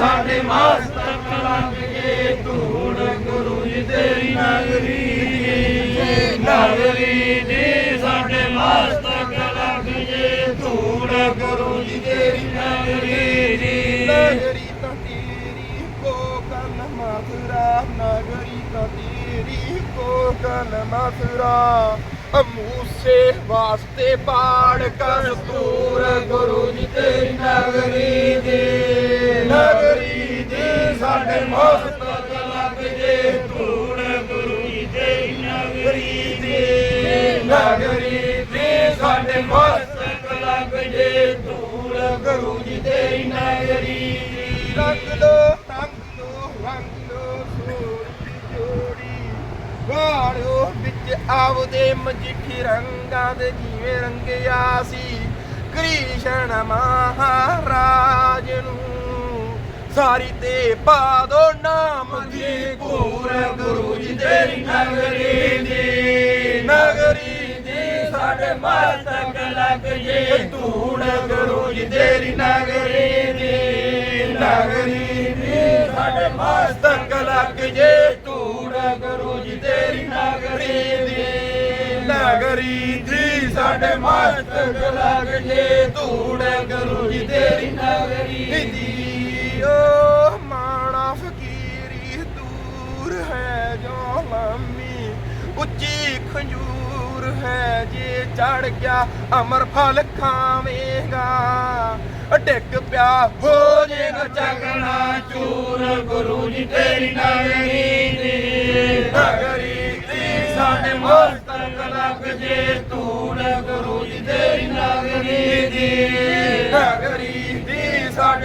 ਸਾਡੇ ਮਸਤਕ ਲੱਗ ਗਏ ਧੂੜ ਗੁਰੂ ਜੀ ਤੇਰੀ ਨਗਰੀ ਦੀ ਨਗਰੀ ਦੀ ਸਾਡੇ ਮਸਤਕ ਲੱਗ ਜੇ ਧੂੜ ਗੁਰੂ ਜੀ ਤੇਰੀ ਨਗਰੀ ਦੀ ਨਗਰੀ ਤਾਂ ਤੇਰੀ ਕੋ ਕਨ ਮਥੁਰਾ ਨਗਰੀ ਤਾਂ ਤੇਰੀ ਕੋ ਕਨ ਮਥੁਰਾ ਮੂਸੇ ਵਾਸਤੇ ਪਾੜ ਕਸਤੂਰ ਗੁਰੂ ਜੀ ਤੇਰੀ ਨਗਰੀ ਦੀ। ਨਗਰੀ ਦੀ ਸਾਡੇ ਮਸਤਕ ਲੱਗ ਜੇ ਧੂੜ ਗੁਰੂ ਜੀ ਤੇਰੀ ਨਗਰੀ ਦੀ। ਨਗਰੀ ਦੀ ਸਾਡੇ ਮਸਤਕ ਲੱਗ ਜੇ ਧੂੜ ਗੁਰੂ ਜੀ ਤੇਰੀ ਨਗਰੀ ਦੀ। ਰੰਗ ਲੋ ਰੰਗ ਲੋ ਰੰਗ ਲੋ ਸੋਰੀ ਜੋੜੀ। ਵਾੜੋ ਵਿੱਚ ਆਵਦੇ ਮਜੀਠੀ ਰੰਗਾਂ ਦੇ ਜਿਵੇਂ ਰੰਗਿਆ ਸੀ। ਕ੍ਰਿਸ਼ਨ ਮਹਾਰਾਜ ਨੂੰ ਸਾਰੀ ਤੇ ਪਾ ਦੋ ਨਾਮ ਦੀ ਧੂੜ ਗੁਰੂ ਜੀ ਤੇਰੀ ਨਗਰੀ ਦੀ। ਨਗਰੀ ਦੀ ਸਾਡੇ ਮਸਤਕ ਲੱਗ ਜੇ। ਧੂੜ ਗੁਰੂ ਜੀ ਤੇਰੀ ਨਗਰੀ ਦੀ। ਨਗਰੀ ਦੀ ਸਾਡੇ ਮਸਤਕ ਲੱਗ ਜੇ। ਧੂੜ ਗੁਰੂ ਜੀ ਤੇਰੀ ਨਗਰੀ ਦੀ। ਨਗਰੀ ਦੀ ਸਾਡੇ ਮਸਤਕ ਲੱਗ ਜੇ। ਧੂੜ ਗੁਰੂ ਜੀ ਤੇਰੀ ਨਗਰੀ ਦੀ। ਓ ਮਾਣਾ ਫਕੀਰੀ ਦੂਰ ਹੈ ਜੋ ਲੰਮੀ ਉੱਚੀ ਖੰਜੂਰ ਹੈ ਜੇ ਚੜ ਗਿਆ ਅਮਰ ਫਲ ਖਾਵੇਂਗਾ। ਡਿੱਗ ਪਿਆ ਹੋ ਜੇਗਾ ਚੱਕਣਾ ਚੂਰ ਗੁਰੂ ਜੀ ਤੇਰੀ ਨਗਰੀ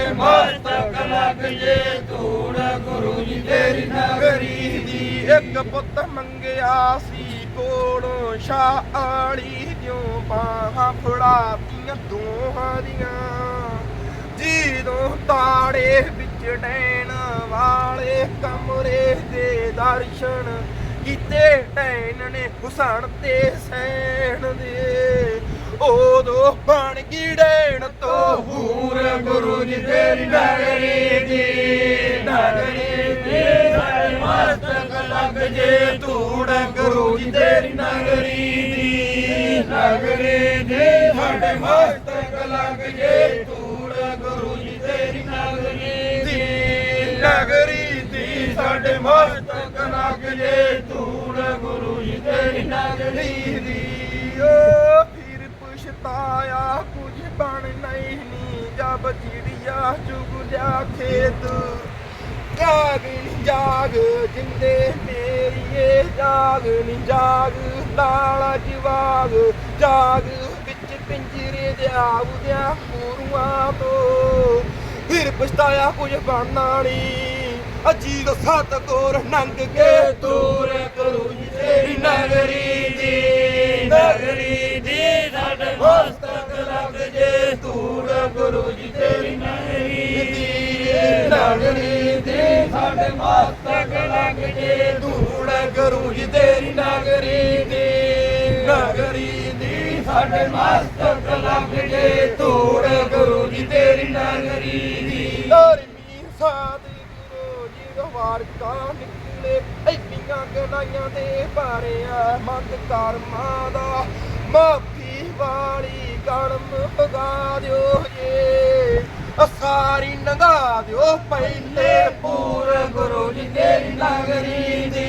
ਦੀ ਮਸਤਕ ਲੱਗ ਜੇ ਧੂੜ ਗੁਰੂ ਜੀ ਤੇਰੀ ਨਗਰੀ ਦੀ। ਇੱਕ ਪੁੱਤ ਮੰਗਿਆ ਸੀ ਕੋਲੋਂ ਸ਼ਾਲੀ ਦਿਓ ਬਾਹਾਂ ਫੜਾਤੀਆਂ ਦੋਹਾਂ ਦੀਆਂ। ਜਦੋਂ ਤਾੜੇ ਵਿੱਚ ਡੈਣ ਵਾਲੇ ਕਮਰੇ ਦੇ ਦਰਸ਼ਨ ਕੀਤੇ ਡੈਣ ਨੇ ਹੁਸਨ ਤੇ ਸੈਣ ਦੇ। ਉਦੋਂ ਬਣ ਗਈ ਡੈਣ ਤੋਂ ਗੁਰੂ ਜੀ ਤੇਰੀ ਨਗਰੀ ਦੀ ਨਗਰੀ ਦੀ ਸਾਡੇ ਮਸਤਕ ਲੱਗ ਜੇ ਧੂੜ ਗੁਰੂ ਜੀ ਤੇਰੀ ਨਗਰੀ ਦੀ ਨਗਰੀ ਦੀ ਸਾਡੇ ਮਸਤਕ ਲੱਗ ਜੇ ਧੂੜ ਗੁਰੂ ਜੀ ਤੇਰੀ ਨਗਰੀ ਦੀ ਨਗਰੀ ਦੀ ਸਾਡੇ ਮਸਤਕ ਲੱਗ ਜੇ ਧੂੜ ਗੁਰੂ ਜੀ ਤੇਰੀ ਨਗਰੀ ਦੀ। ਓ ਫਿਰ ਪਛਤਾਇਆ ਬਣ ਨਹੀਂ, ਨੀ ਜਬ ਚਿੜੀਆ ਚੁਗ ਲਿਆ ਖੇਤ। ਜਾਗ ਨੀ ਜਾਗ, ਜਿੰਦੇ ਮੇਰੀਏ ਜਾਗ ਨੀ ਜਾਗ, ਲਾਲਾ ਜਵਾਗ। ਜਾਗ ਵਿੱਚ ਪਿੰਜਰੇ ਦੇ ਆਉਦਿਆਂ ਮੂਰੂਆਂ ਤੋਂ ਫਿਰ ਪਛਤਾਇਆ ਕੁਝ ਬਣਨਾ ਨੀ। ਅਜੀਬ ਸਤ ਕੋਰ ਨੰਗ ਕੇ ਤੂਰ ਗੁਰੂ ਜੀ ਨਾਗਰੀ ਦੀ ਸਾਡੇ ਮਸਤਕ ਲੱਗ ਜੇ ਧੂੜ ਗੁਰੂ ਜੀ ਤੇਰੀ ਨਾਗਰੀ ਦੀ ਨਾਗਰੀ ਦੀ ਸਾਡੇ ਮਸਤਕ ਲੱਗ ਜੇ ਧੂੜ ਗੁਰੂ ਜੀ ਤੇਰੀ ਨਗਰੀ ਦੀ। ਧਰਮੀ ਸਾਧ ਗੁਰੂ ਜੀ ਵਾਰ ਕਾ ਨਿਕਲੇ ਐਨੀਆਂ ਗਨਾਈਆਂ ਦੇ ਭਾਰਿਆ ਮੰਗ ਕਰਮਾਂ ਦਾ। ਮਾਫੀ ਵਾਲੀ ਕੜਮ ਭਗਾ ਦਿਓ। ਸਾਰੀ ਅਸਾਰੀ ਨੰਗਾ ਦਿਓ ਪਹਿਲੇ ਪੂਰ ਗੁਰੂ ਜੀ ਤੇਰੀ ਨਗਰੀ ਦੀ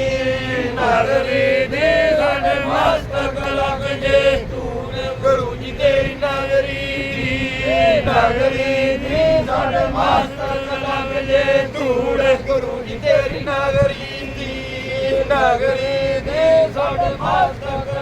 ਨਗਰੀ ਦੀ ਸਾਡੇ ਮਸਤਕ ਲੱਗ ਜੇ। ਤੂੰ ਗੁਰੂ ਜੀ ਤੇਰੀ ਨਗਰੀ ਦੀ ਨਗਰੀ ਦੀ ਸਾਡੇ ਮਸਤਕ ਲੱਗ ਜੇ। ਧੂੜ ਗੁਰੂ ਜੀ ਤੇਰੀ ਨਗਰੀ ਦੀ ਨਗਰੀ ਦੀ ਸਾਡੇ ਮਸਤਕ